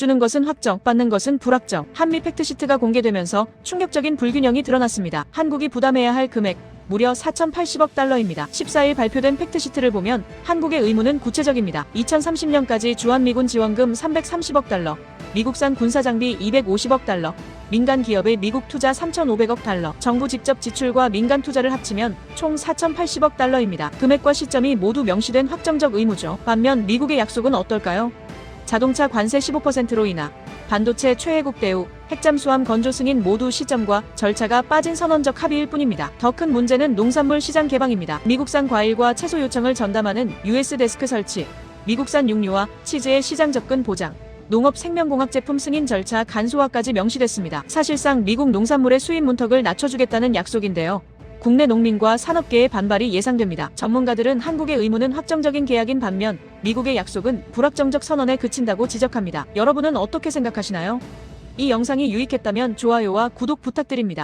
주는 것은 확정, 받는 것은 불확정. 한미 팩트시트가 공개되면서 충격적인 불균형이 드러났습니다. 한국이 부담해야 할 금액 무려 4,080억 달러입니다. 14일 발표된 팩트시트를 보면 한국의 의무는 구체적입니다. 2030년까지 주한미군 지원금 330억 달러, 미국산 군사장비 250억 달러, 민간 기업의 미국 투자 3,500억 달러, 정부 직접 지출과 민간 투자를 합치면 총 4,080억 달러입니다. 금액과 시점이 모두 명시된 확정적 의무죠. 반면 미국의 약속은 어떨까요? 자동차 관세 15%로 인하, 반도체 최애국 대우, 핵잠수함 건조 승인 모두 시점과 절차가 빠진 선언적 합의일 뿐입니다. 더 큰 문제는 농산물 시장 개방입니다. 미국산 과일과 채소 요청을 전담하는 US 데스크 설치, 미국산 육류와 치즈의 시장 접근 보장, 농업 생명공학 제품 승인 절차 간소화까지 명시됐습니다. 사실상 미국 농산물의 수입 문턱을 낮춰주겠다는 약속인데요. 국내 농민과 산업계의 반발이 예상됩니다. 전문가들은 한국의 의무는 확정적인 계약인 반면 미국의 약속은 불확정적 선언에 그친다고 지적합니다. 여러분은 어떻게 생각하시나요? 이 영상이 유익했다면 좋아요와 구독 부탁드립니다.